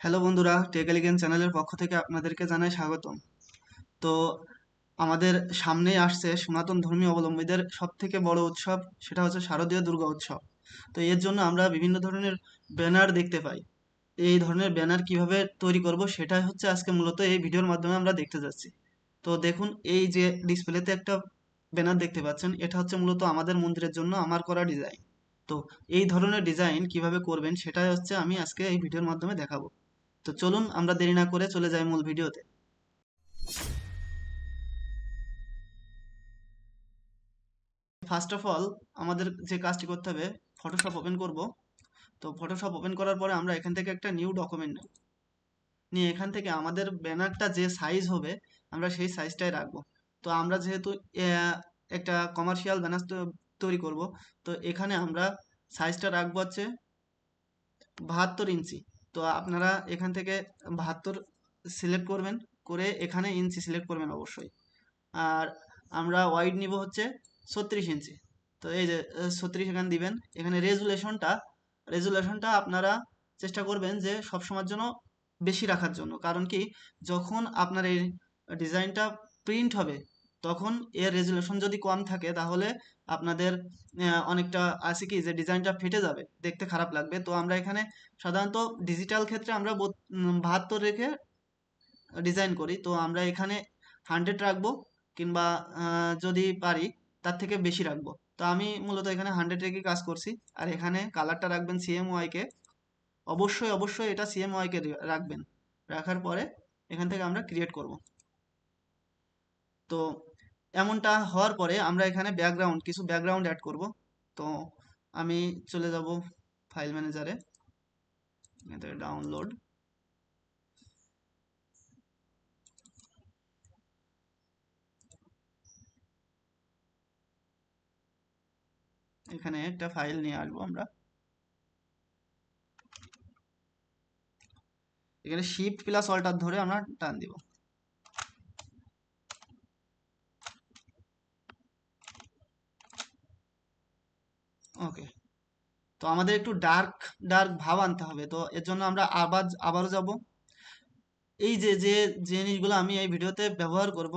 Hello বন্ধুরা টেকালিগেন চ্যানেলের পক্ষ থেকে আপনাদেরকে জানাই স্বাগতম। তো আমাদের সামনেই আসছে সনাতন ধর্মীয় অবলম্বীদের সব থেকে বড় উৎসব, সেটা হচ্ছে শারদীয় দুর্গা উৎসব। তো এর জন্য আমরা বিভিন্ন ধরনের ব্যানার দেখতে পাই। এই ধরনের ব্যানার কীভাবে তৈরি করব সেটা হচ্ছে আজকে মূলত এই ভিডিওর মাধ্যমে আমরা দেখতে যাচ্ছি। তো দেখুন, এই যে ডিসপ্লেতে একটা ব্যানার দেখতে পাচ্ছেন, এটা হচ্ছে মূলত আমাদের মন্দিরের জন্য আমার করা ডিজাইন। তো এই ধরনের ডিজাইন কীভাবে করবেন, সেটাই হচ্ছে আমি আজকে এই ভিডিওর মাধ্যমে দেখাবো। তো চলুন আমরা দেরি না করে চলে যাই মূল ভিডিওতে। ফার্স্ট অফ অল আমাদের যে কাজটি করতে হবে ফটোশপ ওপেন করব। তো ফটোশপ ওপেন করার পরে আমরা এখান থেকে একটা নিউ ডকুমেন্ট নেব। নিয়ে এখান থেকে আমাদের ব্যানারটা যে সাইজ হবে, আমরা সেই সাইজটাই রাখব। তো আমরা যেহেতু একটা কমার্শিয়াল ব্যানার তৈরি করব, তো এখানে আমরা সাইজটা রাখব হচ্ছে বাহাত্তর ইঞ্চি। তো আপনারা এখান থেকে বাহাত্তর সিলেক্ট করবেন, করে এখানে ইঞ্চি সিলেক্ট করবেন অবশ্যই। আর আমরা ওয়াইড নিব হচ্ছে ছত্রিশ ইঞ্চি তো এই যে ছত্রিশ এখানে দিবেন। এখানে রেজুলেশনটা রেজুলেশনটা আপনারা চেষ্টা করবেন যে সবসময়ের জন্য বেশি রাখার জন্য। কারণ কি? যখন আপনার এই ডিজাইনটা প্রিন্ট হবে তখন এর রেজুলেশন যদি কম থাকে, তাহলে আপনাদের অনেকটা আছে কি যে ডিজাইনটা ফেটে যাবে, দেখতে খারাপ লাগবে। তো আমরা এখানে সাধারণত ডিজিটাল ক্ষেত্রে আমরা বাহাত্তর রেখে ডিজাইন করি। তো আমরা এখানে হান্ড্রেড রাখব কিংবা যদি পারি তার থেকে বেশি রাখব। তো আমি মূলত এখানে হান্ড্রেড রেখে কাজ করছি। আর এখানে কালারটা রাখবেন সিএমওয়াই কে অবশ্যই অবশ্যই এটা সিএমওয়াই কে রাখবেন। রাখার পরে এখান থেকে আমরা ক্রিয়েট করব। তো এমনটা হওয়ার পরে আমরা এখানে ব্যাকগ্রাউন্ড কিছু ব্যাকগ্রাউন্ড অ্যাড করব। তো আমি চলে যাব ফাইল ম্যানেজারে ডাউনলোড এখানে একটা ফাইল নিয়ে আসব আমরা। এখানে শিফট প্লাস অল্টার ধরে আমরা টান দিব। ওকে তো আমাদের একটু ডার্ক ডার্ক ভাব আনতে হবে। তো এর জন্য আমরা আবার, আবারও যাব। এই যে যে জিনিসগুলো আমি এই ভিডিওতে ব্যবহার করব,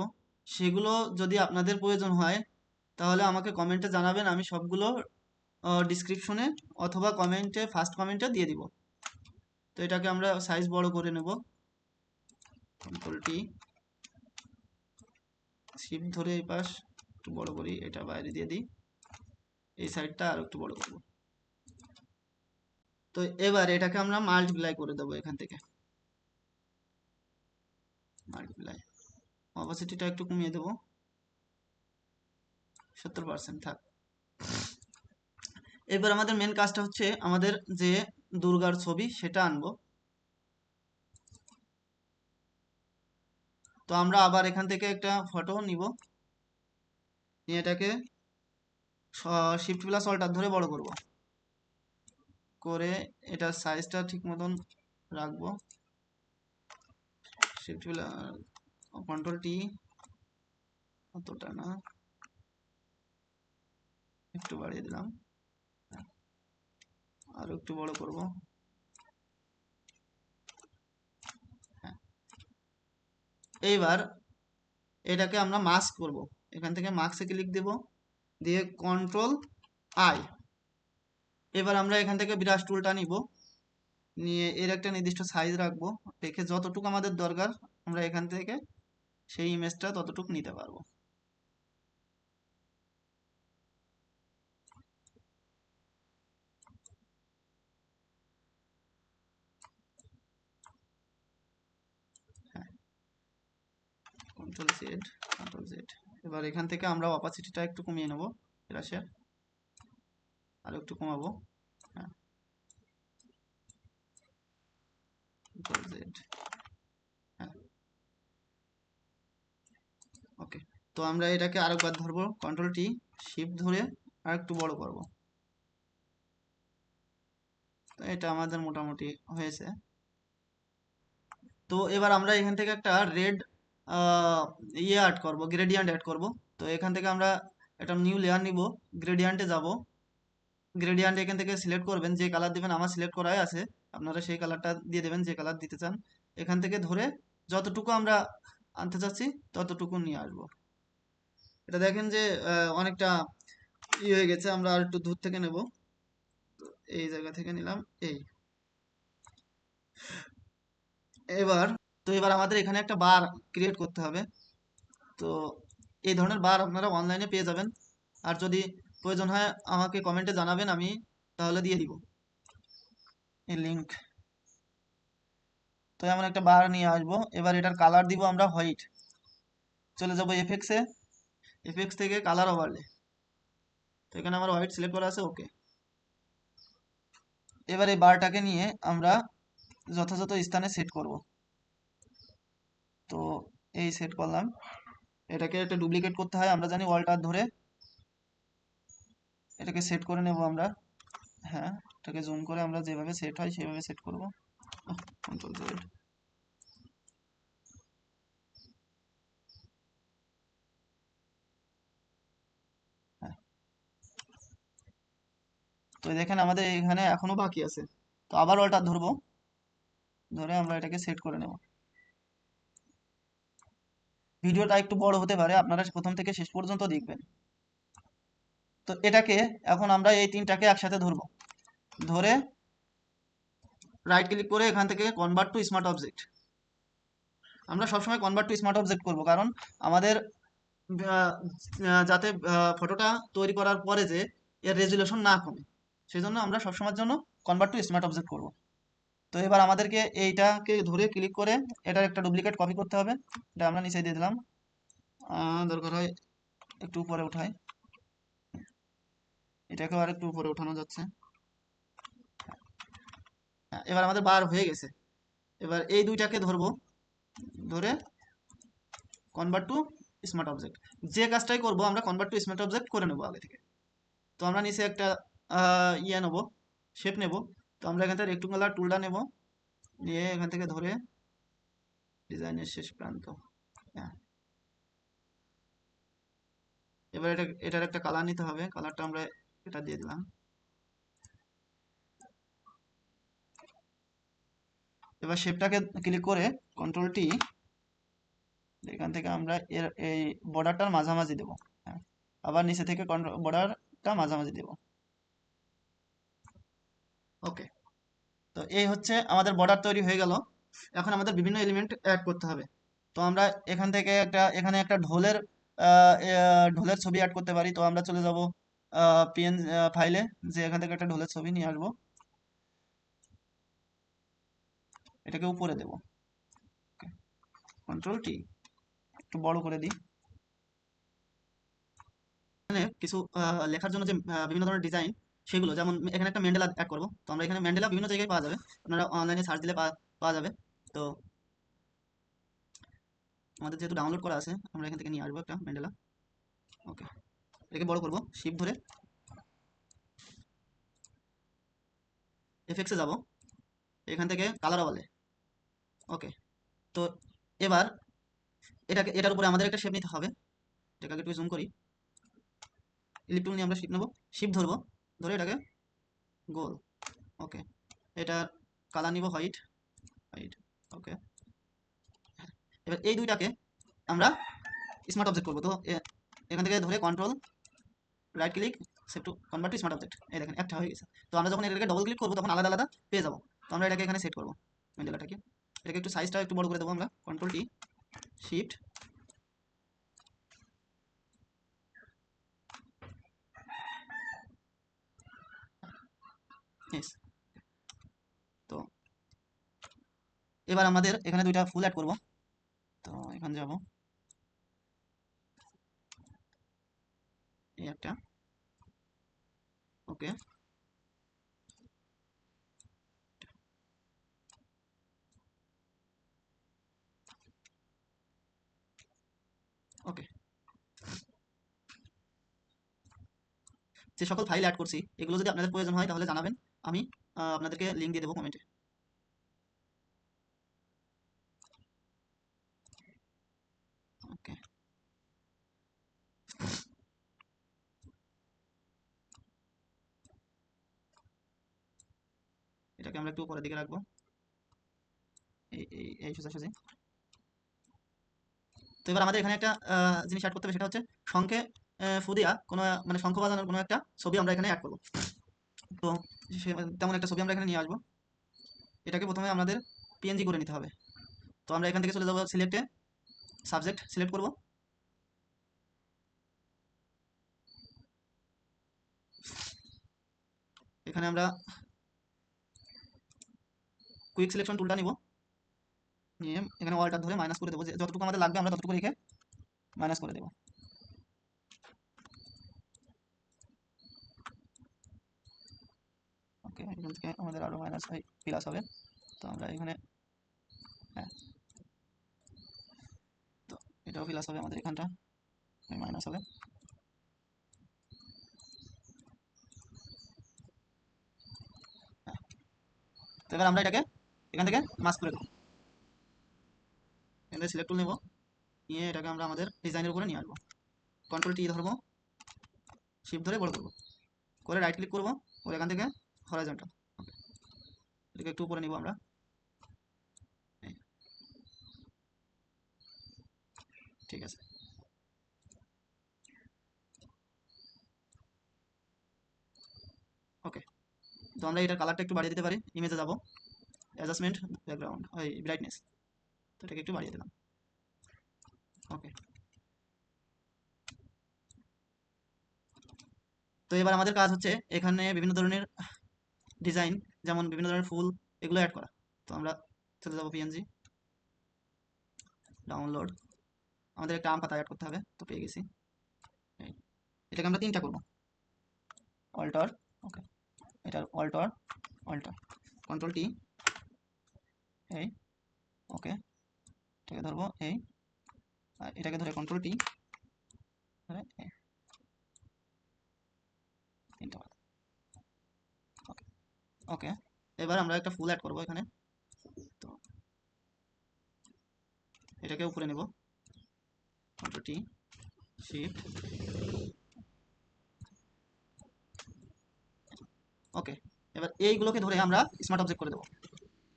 সেগুলো যদি আপনাদের প্রয়োজন হয়, তাহলে আমাকে কমেন্টে জানাবেন। আমি সবগুলো ডিসক্রিপশনে অথবা কমেন্টে ফার্স্ট কমেন্টে দিয়ে দিব। তো এটাকে আমরা সাইজ বড় করে নেব। কন্ট্রোল টি শিফট ধরে এই পাশ, একটু বড় করি, এটা বাইরে দিয়ে দিই। এই সাইডটা আর একটু বড় করব। তো এবার এটাকে আমরা মাল্টিপ্লাই করে দেবো এখান থেকে। মাল্টিপ্লাই অপাসিটিটা একটু কমিয়ে দেবো। সত্তর পার্সেন্ট থাক। এবার আমাদের মেন কাজটা হচ্ছে আমাদের যে দুর্গার ছবি, সেটা আনব। তো আমরা আবার এখান থেকে একটা ফটো নিব। নিয়ে এটাকে শিফট প্লাস অল্টার ধরে বড় করব। করে এটার সাইজটা ঠিক মতন রাখব। শিফট কন্ট্রোল টি অতটা না। একটু বাড়িয়ে দিলাম। আরও একটু বড় করব। হ্যাঁ। এইবার এটাকে আমরা মাস্ক করব। এখান থেকে মাস্কে ক্লিক দেব। দিয়ে কন্ট্রোল আই এবার আমরা এখান থেকে বিরাজ টুলটা নিব। নিয়ে এর একটা নির্দিষ্ট সাইজ রাখব। রেখে যতটুকু আমাদের দরকার, আমরা এখান থেকে সেই ইমেজটা ততটুকু নিতে পারব। কন্ট্রোল জেড কন্ট্রোল জেড এবার এখান থেকে আমরা অপাসিটিটা একটু কমিয়ে নেব ব্রাশের আর একটু কমাবো। হ্যাঁ। হ্যাঁ। ওকে তো আমরা এটাকে আরেকবার ধরবো কন্ট্রোল টি শিফট ধরে আর একটু বড় করব। তো এটা আমাদের মোটামুটি হয়েছে। তো এবার আমরা এখান থেকে একটা রেড ইয়ে অ্যাড করব গ্রেডিয়েন্ট অ্যাড করব। তো এখান থেকে আমরা একটা নিউ লেয়ার নিব গ্রেডিয়েন্টে যাব। গ্রেডিয়েন্ট এখান থেকে সিলেক্ট করবেন, যে কালার দেবেন, আমার সিলেক্ট করাই আছে। আপনারা সেই কালারটা দিয়ে দেবেন, যে কালার দিতে চান। এখান থেকে ধরে যতটুকু আমরা আনতে চাচ্ছি, ততটুকু নিয়ে আসব। এটা দেখেন যে অনেকটা ই হয়ে গেছে, আমরা আর একটু দূর থেকে নেব। এই জায়গা থেকে নিলাম, এই। এবার তো এবার আমাদের এখানে একটা বার ক্রিয়েট করতে হবে। তো এই ধরনের বার আপনারা অনলাইনে পেয়ে যাবেন। আর যদি প্রয়োজন হয় আমাকে কমেন্টে জানাবেন, আমি তাহলে দিয়ে দিব। এই লিঙ্ক তো এমন একটা বার নিয়ে আসব। এবার এটার কালার দিব আমরা হোয়াইট চলে যাব এফেক্সে এফেক্স থেকে কালার ওভারলে তো এখানে আমার হোয়াইট সিলেক্ট করা আছে ওকে এবার এই বারটাকে নিয়ে আমরা যথাযথ স্থানে সেট করব। তো এই সেট করলাম। এটাকে একটা ডুপ্লিকেট করতে হয়, আমরা জানি ওয়ালটা ধরে এটাকে সেট করে নেব আমরা। হ্যাঁ এটাকে জুম করে আমরা যেভাবে সেট হয় সেভাবে সেট করব। জেড তো দেখেন আমাদের এখানে এখনও বাকি আছে। তো আবার ওটা ধরবো। ধরে আমরা এটাকে সেট করে নেব। ভিডিওটা একটু বড় হতে পারে, আপনারা প্রথম থেকে শেষ পর্যন্ত দেখবেন। তো এটাকে এখন আমরা এই তিনটাকে একসাথে ধরবো। ধরে রাইট ক্লিক করে এখান থেকে কনভার্ট টু স্মার্ট অবজেক্ট আমরা সবসময় কনভার্ট টু স্মার্ট অবজেক্ট করব, কারণ আমাদের যাতে ফটোটা তৈরি করার পরে যে এর রেজুলেশন না কমে। সেই জন্য আমরা সবসময়ের জন্য কনভার্ট টু স্মার্ট অবজেক্ট করব। তো এবার আমাদেরকে এইটাকে ধরে ক্লিক করে এটার একটা ডুপ্লিকেট কপি করতে হবে। এটা আমরা নিচে দিয়ে দিলাম। দরকার হয় একটু উপরে উঠাই। এটাকেও আর একটু উপরে উঠানো যাচ্ছে। হ্যাঁ, এবার আমাদের বার হয়ে গেছে। এবার এই দুইটাকে ধরবো। ধরে কনভার্ট টু স্মার্ট অবজেক্ট যে কাজটাই করব আমরা কনভার্ট টু স্মার্ট অবজেক্ট করে নেব আগে থেকে। তো আমরা নিচে একটা ইয়ে নেব শেপ নেব। তো আমরা এখান থেকে রেক্টুঙ্গুলার টুলটা নেব। নিয়ে এখান থেকে ধরে ডিজাইনের শেষ প্রান্ত। হ্যাঁ। এবার এটা, এটার একটা কালার নিতে হবে। কালারটা আমরা এটা দিয়ে দিলাম। এবার শেপটাকে ক্লিক করে কন্ট্রোল টি এখান থেকে আমরা এর, এই বর্ডারটার মাঝামাঝি দেব। হ্যাঁ। আবার নিচে থেকে বর্ডারটা মাঝামাঝি দেব। ওকে তো এই হচ্ছে আমাদের বর্ডার তৈরি হয়ে গেল। এখন আমাদের বিভিন্ন এলিমেন্ট অ্যাড করতে হবে। তো আমরা এখান থেকে একটা, এখানে একটা ঢোলের ঢোলের ছবি অ্যাড করতে পারি। তো আমরা চলে যাব পিএন ফাইলে যে এখান থেকে একটা ঢোলের ছবি নিয়ে আসব। এটাকে উপরে দেব। কন্ট্রোল টি একটু বড় করে দিই। কিছু লেখার জন্য যে বিভিন্ন ধরনের ডিজাইন সেগুলো, যেমন এখানে একটা ম্যান্ডেলা অ্যাড করব। তো আমরা এখানে ম্যান্ডেলা বিভিন্ন জায়গায় পাওয়া যাবে। আপনারা অনলাইনে সার্চ দিলে পাওয়া যাবে। তো আমাদের যেহেতু ডাউনলোড করা আছে, আমরা এখান থেকে নিয়ে আসব একটা ম্যান্ডেলা ওকে এটাকে বড় করব শিপ ধরে। এফেক্সে যাব, এখান থেকে কালার বলে ওকে তো এবার এটাকে, এটার উপরে আমাদের একটা শেপ নিতে হবে। এটাকে একটু জুম করি। ইলেকট্রন নিয়ে আমরা শিপ নেব। শিপ ধরবো। ধরে এটাকে? গোল। ওকে। এটা কালার নিব হোয়াইট। হোয়াইট। ওকে। এবার এই দুইটাকে আমরা স্মার্ট অবজেক্ট করব। তো এখান থেকে ধরে control right click save to convert to smart object এই দেখেন, একটা হয়ে গেছে। তো আমরা যখন এটাকে ডবল ক্লিক করব, তখন আলাদা আলাদা পেয়ে যাব। তো আমরা এটাকে এখানে সেট করব। ম্যান্ডেলাটাকে এটাকে একটু সাইজটা একটু বড় করে দেবো আমরা। কন্ট্রোল টি শিফট তো এবার আমাদের এখানে দুইটা ফুল অ্যাড করব। তো এখানে যাব। এই একটা। ওকে ওকে যে সকল ফাইল অ্যাড করছি, এগুলো যদি আপনাদের প্রয়োজন হয় তাহলে জানাবেন। আমি আপনাদেরকে লিঙ্ক দিয়ে দেবো কমেন্টে এটাকে আমরা একটু উপরের দিকে রাখব। এই সোজাসুজি তো এবার আমাদের এখানে একটা জিনিস অ্যাড করতে হবে সেটা হচ্ছে শঙ্খে আহ, ফু দিয়া কোনো মানে শঙ্খ বাজানোর কোনো একটা ছবি আমরা এখানে অ্যাড করব। তো তেমন একটা ছবি আমরা এখানে নিয়ে আসব। এটাকে প্রথমে আমাদের পিএনজি করে নিতে হবে। তো আমরা এখান থেকে চলে যাব সিলেক্টে সাবজেক্ট সিলেক্ট করব। এখানে আমরা কুইক সিলেকশন টুলটা নিব। নিয়ে এখানে ওয়ালটা ধরে মাইনাস করে দেবো। যতটুকু আমাদের লাগবে আমরা ততটুকু রেখে মাইনাস করে দেবো। ওকে এখান থেকে আমাদের আরও মাইনাস হয় প্লাস হবে। তো আমরা এখানে হ্যাঁ। তো এটাও প্লাস হবে আমাদের এখানটা মাইনাস হবে। হ্যাঁ। তো এবার আমরা এটাকে এখান থেকে মাস্ক করে দেবো। এখান থেকে সিলেক্ট টুল নেব। নিয়ে এটাকে আমরা আমাদের ডিজাইনের উপরে নিয়ে আসব। কন্ট্রোল টি ধরবো শিফট ধরে বড় করব। করে রাইট ক্লিক করব। করে এখান থেকে হরাইজন্টাল এটাকে একটু উপরে নিব আমরা। ঠিক আছে। ওকে। তো আমরা এটার কালারটা একটু বাড়িয়ে দিতে পারি। ইমেজে যাব। অ্যাডজাস্টমেন্ট ব্যাকগ্রাউন্ড ওই ব্রাইটনেস তো এটাকে একটু বাড়িয়ে দিলাম। ওকে। তো এবার আমাদের কাজ হচ্ছে এখানে বিভিন্ন ধরনের ডিজাইন যেমন বিভিন্ন ধরনের ফুল এগুলো অ্যাড করা। তো আমরা চলে যাব পিএনজি ডাউনলোড আমাদের একটা আম পাতা অ্যাড করতে হবে, তো পেয়ে গেছি। এটাকে আমরা তিনটা করব। অল্টার ওকে এটার অল্টার অল্টার কন্ট্রোল টি এই ওকে এটাকে ধরবো, এই। আর এটাকে ধরে কন্ট্রোল টি ধরে এই তিনটা পাতা ওকে ওকে। এবার আমরা একটা ফুল অ্যাড করব এখানে। তো এটাকে উপরে নেব। টি শিফট ওকে, এবার এইগুলোকে ধরে আমরা স্মার্ট অবজেক্ট করে দেবো।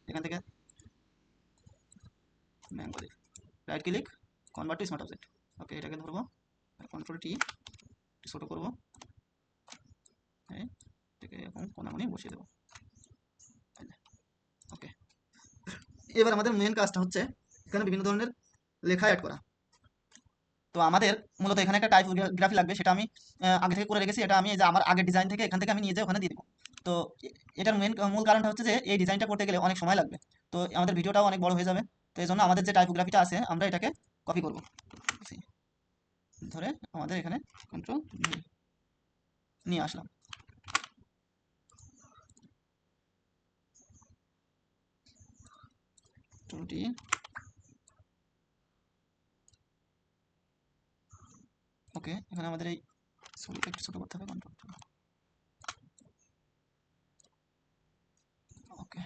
এখান থেকে ম্যাঙ্গোলি right click convert to smart object okay, এটাকে ধরবো। কন্ট্রোল টি ছোট করব। এটাকে এরকম কোনাকুনি বসিয়ে দেবো ওকে এবার আমাদের মেন কাজটা হচ্ছে এখানে বিভিন্ন ধরনের লেখা অ্যাড করা। তো আমাদের মূলত এখানে একটা টাইপোগ্রাফি লাগবে, সেটা আমি আগে থেকে করে রেখেছি। এটা আমি যে আমার আগের ডিজাইন থেকে এখান থেকে আমি নিয়ে যাই ওখানে দিয়ে দেবো। তো এটার মেন মূল কারণটা হচ্ছে যে এই ডিজাইনটা করতে গেলে অনেক সময় লাগবে। তো আমাদের ভিডিওটাও অনেক বড় হয়ে যাবে। তো এই জন্য আমাদের যে টাইপোগ্রাফিটা আছে, আমরা এটাকে কপি করব। ধরে আমাদের এখানে কন্ট্রোল নিয়ে আসলাম। টোটি ওকে এখানে আমাদের এই ছবিটা একটু ছোট করতে হবে কন্ট্রোল ওকে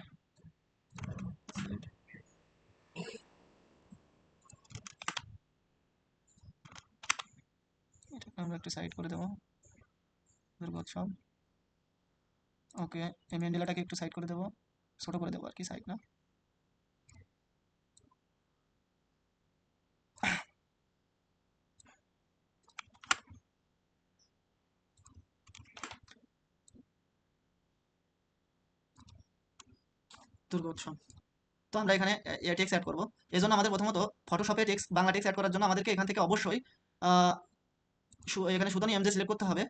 আমরা একটু সাইড করে দেবো। দুর্গোৎসব। ওকে এই মেন্ডেলাটাকে একটু সাইড করে দেবো। ছোট করে দেবো আর কি সাইড না? দুর্গোৎসব তো আমরা এখানে টেক্সট অ্যাড করব। এই জন্য আমাদের প্রথমত ফটোশপে টেক্সট বাংলা টেক্সট অ্যাড করার জন্য আমাদেরকে এখান থেকে অবশ্যই এখানে এমজে সিলেক্ট করতে হবে,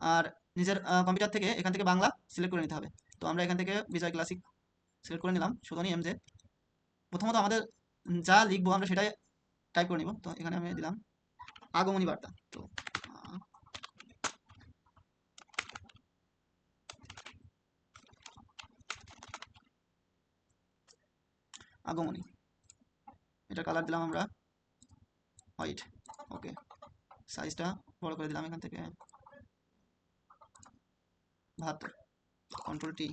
আর নিজের কম্পিউটার থেকে এখান থেকে বাংলা সিলেক্ট করে নিতে হবে। তো আমরা এখান থেকে বিজয় ক্লাসিক সিলেক্ট করে নিলাম সুদানি এমজে প্রথমত আমাদের যা লিখব আমরা সেটাই টাইপ করে নিব। তো এখানে আমি দিলাম আগমনী বার্তা। তো আগমনী। এটা কালার দিলাম আমরা হোয়াইট ওকে সাইজটা বড় করে দিলাম এখান থেকে। বাহাত্তর কন্ট্রোল টি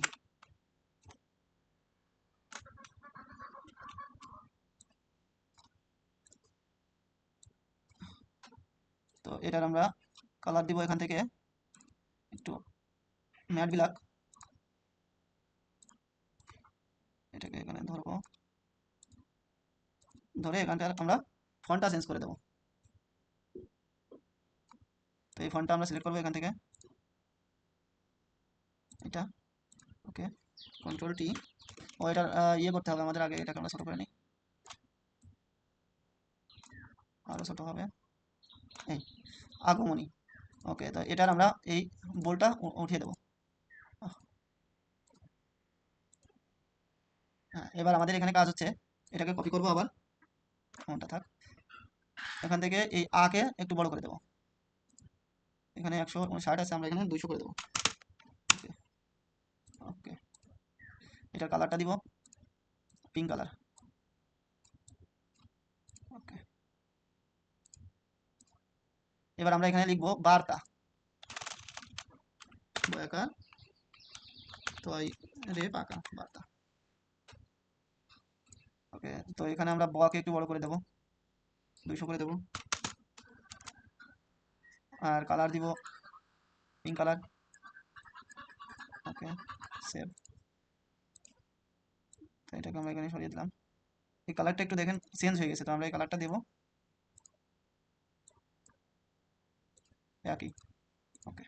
তো এটার আমরা কালার দিব এখান থেকে। একটু ম্যাট ব্ল্যাক ধরে এখানটা আমরা ফন্টটা চেঞ্জ করে দেবো। তো এই ফন্টটা আমরা সিলেক্ট করব এখান থেকে। এটা ওকে কন্ট্রোল টি ও এটা ইয়ে করতে হবে আমাদের আগে, এটাকে আমরা ছোটো করে নিই। আরও ছোটো হবে। এই, আগমনী। ওকে তো এটার আমরা এই বোলটা উঠিয়ে দেবো। হ্যাঁ এবার আমাদের এখানে কাজ হচ্ছে, এটাকে কপি করব আবার। ফোনটা থাক। এখান থেকে এই আকে একটু বড় করে দেবো। এখানে একশো ষাট আছে, আমরা এখানে দুইশো করে দেবো। ওকে। এটার কালারটা দিব পিঙ্ক কালার। ওকে। এবার আমরা এখানে লিখব বার্তা। বয়াকার তয় রে পাকা বার্তা। ওকে, তো এখানে আমরা বকে একটু বড় করে দেবো। দুইশো করে দেবো। আর কালার দিব পিঙ্ক কালার ওকে সেভ তো এটাকে আমরা এখানে সরিয়ে দিলাম। এই কালারটা একটু দেখেন চেঞ্জ হয়ে গেছে, তো আমরা এই কালারটা দেবো। একই। ওকে,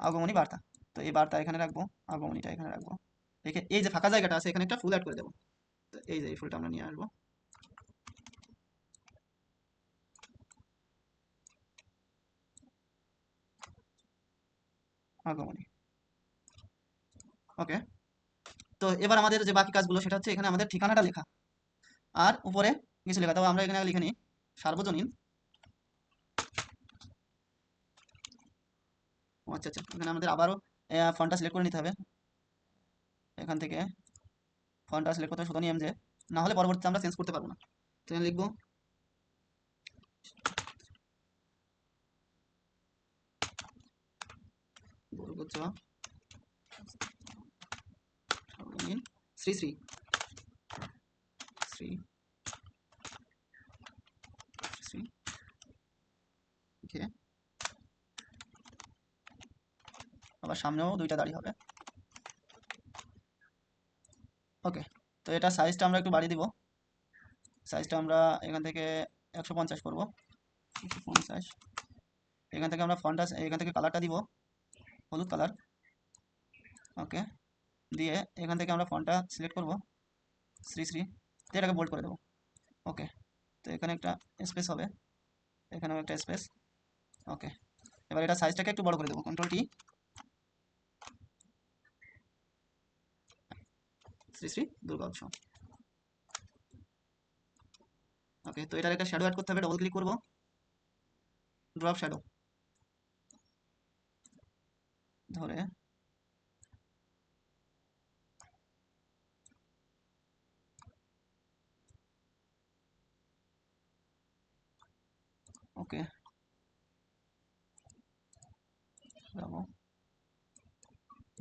আগমনী বার্তা। তো এই বার্তা এখানে রাখব, আগমনীটা এখানে রাখব। রেখে এই যে ফাঁকা জায়গাটা আছে, এখানে একটা ফুল অ্যাড করে দেবো। এই যে, এই ফুলটা আমরা নিয়ে আসব। আগমনী। ওকে তো এবার আমাদের যে বাকি কাজগুলো, সেটা হচ্ছে এখানে আমাদের ঠিকানাটা লেখা। আর উপরে কিছু লেখা। তবে আমরা এখানে লিখে নিই। সার্বজনীন। আচ্ছা আচ্ছা। এখানে আমাদের আবারও ফন্টটা সিলেক্ট করে নিতে হবে। এখান থেকে ফন্টটা সিলেক্ট করতে হবে শুধু নিয়ম যে না হলে পরবর্তীতে আমরা চেঞ্জ করতে পারব না। তো লিখব শ্রী শ্রী। আবার সামনেও দুইটা দাড়ি হবে। ওকে তো এটা সাইজটা আমরা একটু বাড়িয়ে দিব। সাইজটা আমরা এখান থেকে একশো পঞ্চাশ করব। একশো পঞ্চাশ। এখান থেকে আমরা ফন্টটা এখান থেকে কালারটা দিব। হলুদ কালার ওকে দিয়ে এখান থেকে আমরা ফন্টটা সিলেক্ট করব। শ্রী শ্রী এটাকে বোল্ড করে দেবো। ওকে তো এখানে একটা স্পেস হবে। এখানেও একটা স্পেস ওকে এবার এটা সাইজটাকে একটু বড় করে দেবো। কন্ট্রোল টি শ্রী শ্রী দুর্গা উৎসব ওকে তো এটার একটা শ্যাডো অ্যাড করতে হবে ডবল ক্লিক করব। ড্রপ শ্যাডো ধরে। ওকে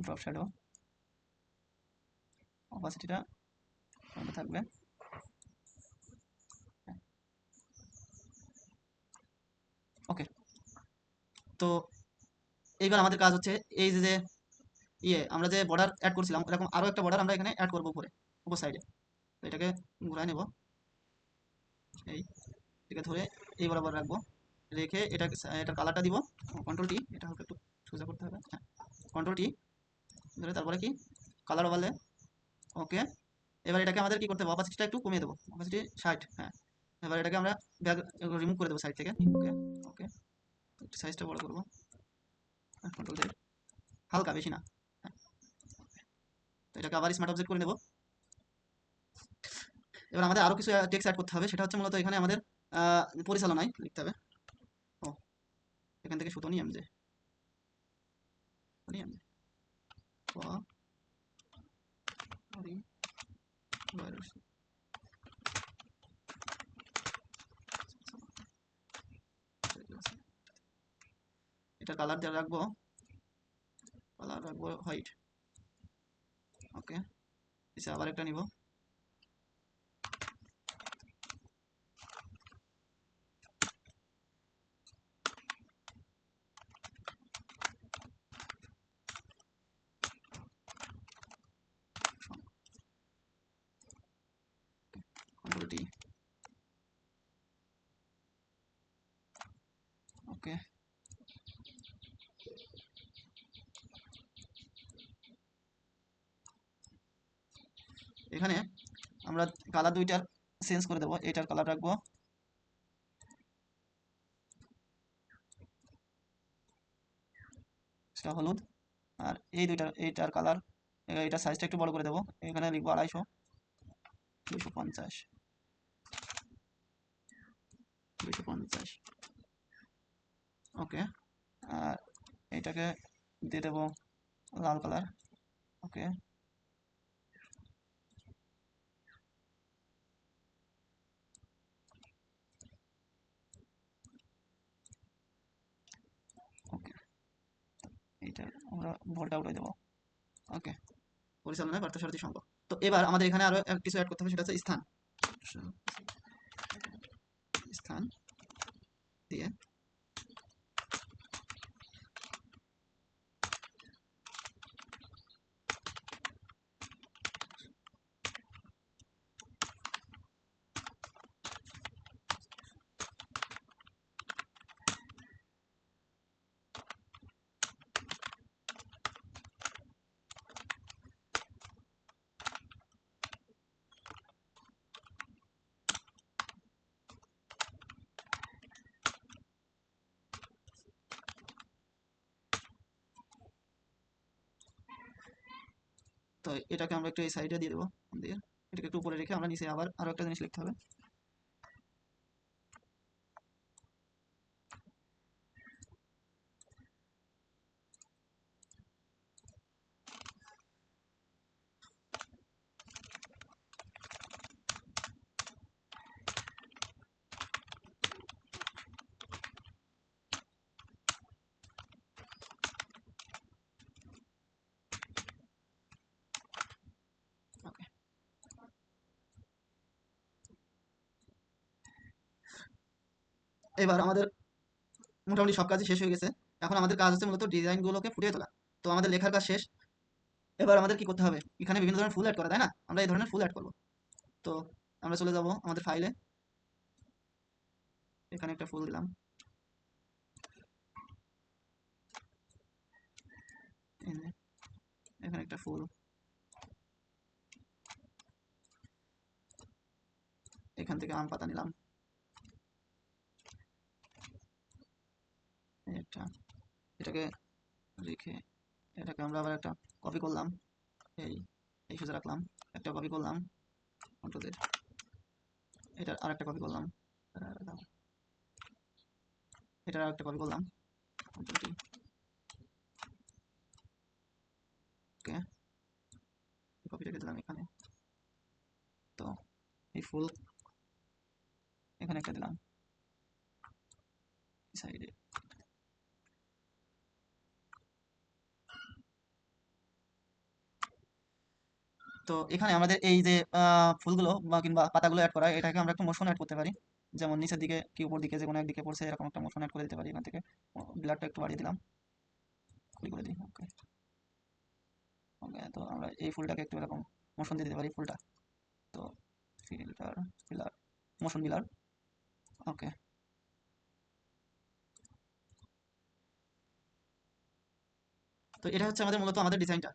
ড্রপ শ্যাডো অপাসিটিটা থাকবে। ওকে। তো এইবার আমাদের কাজ হচ্ছে এই যে ইয়ে আমরা যে বর্ডার অ্যাড করছিলাম, এরকম আরও একটা বর্ডার আমরা এখানে অ্যাড করব উপরে, উপর সাইডে তো এটাকে ঘুরায় নেব। এই, এটাকে ধরে এই বরাবর রাখব। রেখে এটা এটার কালারটা দিব। কন্ট্রোল টি এটা হালকা একটু সোজা করতে হবে। হ্যাঁ কন্ট্রোল টি ধরে তারপরে কি? কালার ওভারলে ওকে এবার এটাকে আমাদের কি করতে হবে? অপাসিটিটা একটু কমিয়ে দেবো। অপাসিটি ষাট হ্যাঁ। এবার এটাকে আমরা ব্যাগ রিমুভ করে দেবো সাইড থেকে। ওকে ওকে সাইজটা বড় করব। হালকা, বেশি না। হ্যাঁ। তো এটাকে আবার স্মার্ট অবজেক্ট করে নেব। এবার আমাদের আরও কিছু টেক্স অ্যাড করতে হবে। সেটা হচ্ছে মূলত এখানে আমাদের পরিচালনায় লিখতে হবে। ও, এখান থেকে সুতো নিয়ম যে নিয়ম যে এটা কালার দিয়ে রাখব কালার রাখব হোয়াইট ওকে এসে আবার একটা নিব ওকে এখানে আমরা কালার দুইটার চেঞ্জ করে দেবো, এটার কালার রাখব। সেটা হলুদ, আর এই দুইটার, এইটার কালার এটা সাইজটা একটু বড় করে দেবো, এখানে লিখব আড়াইশো দুশো পঞ্চাশ। দুশো পঞ্চাশ। ওকে, আর এইটাকে দিয়ে দেবো লাল কালার। ওকে। এইটা আমরা ভোল্টটা উঠে দেবো। ওকে। পরিচালনায় পার্থসারথী সংঘ। তো এবার আমাদের এখানে আরও কিছু অ্যাড করতে হবে, সেটা হচ্ছে স্থান। স্থান। দিয়ে এটাকে আমরা একটু এই সাইডে দিয়ে দেবো, দিয়ে এটাকে একটু উপরে রেখে আমরা নিচে আবার আরও একটা জিনিস লিখতে হবে ওকে এবার আমাদের মোটামুটি সব কাজই শেষ হয়ে গেছে। এখন আমাদের কাজ হচ্ছে মূলত ডিজাইনগুলোকে ফুটিয়ে তোলা। তো আমাদের লেখার কাজ শেষ। এবার আমাদের কি করতে হবে? এখানে বিভিন্ন ধরনের ফুল অ্যাড করা, তাই না? আমরা এই ধরনের ফুল অ্যাড করব। তো আমরা চলে যাব আমাদের ফাইলে এখানে একটা ফুল দিলাম। এখানে একটা ফুল এখান থেকে আম পাতা নিলাম এটা এটাকে রেখে এটাকে আমরা আবার একটা কপি করলাম। এই এই সোজা রাখলাম, একটা কপি করলাম কন্ট্রোল এটার আর একটা কপি করলাম। এটার আর একটা কপি করলাম কন্ট্রোল ওকে কপি রেখে দিলাম এখানে। তো, এই ফুল এখানে একটা দিলাম। সাইডে তো এখানে আমাদের এই যে ফুলগুলো বা কিংবা পাতাগুলো অ্যাড করা এটাকে আমরা একটা মোশন অ্যাড করতে পারি। যেমন নিচের দিকে কি উপর দিকে যে কোনো একদিকে পড়ছে, এরকম একটা মোশন অ্যাড করে দিতে পারি। এখান থেকে ব্লাডটা একটু বাড়িয়ে দিলাম। করে দিই ওকে ওকে তো আমরা এই ফুলটাকে একটু এরকম মোশন দিয়ে দিতে পারি, ফুলটা। তো ফিল্টার ফিলার মোশন বিলার ওকে তো এটা হচ্ছে আমাদের মূলত আমাদের ডিজাইনটা